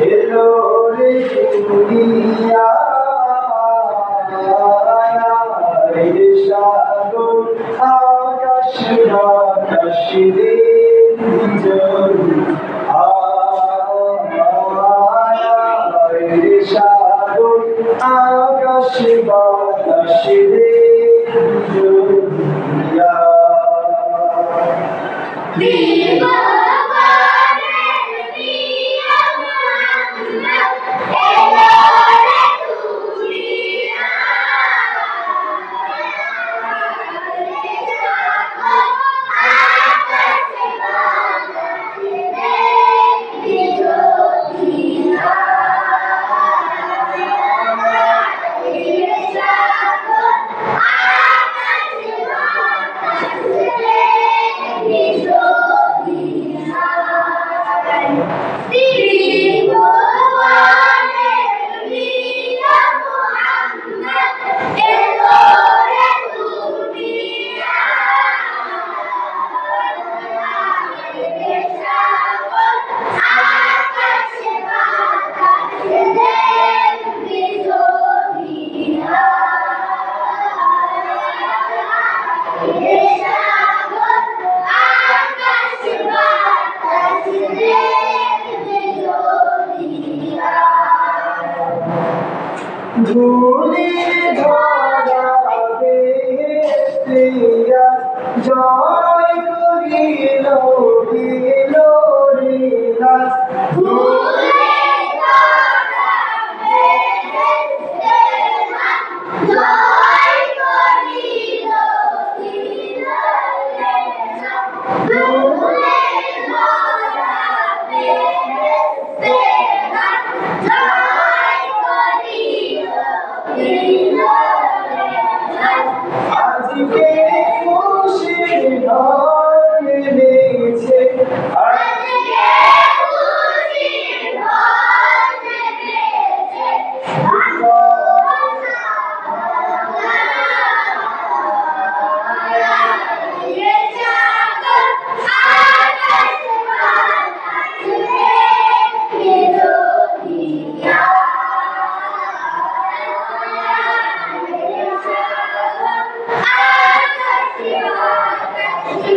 এলো রে দুনিয়া। আকাশ বাতাস রে আকাশ বাতাস রে 礼和邦 ধুলি ধরা বেহেস্তিয়া জয় 내 모습을 Thank you.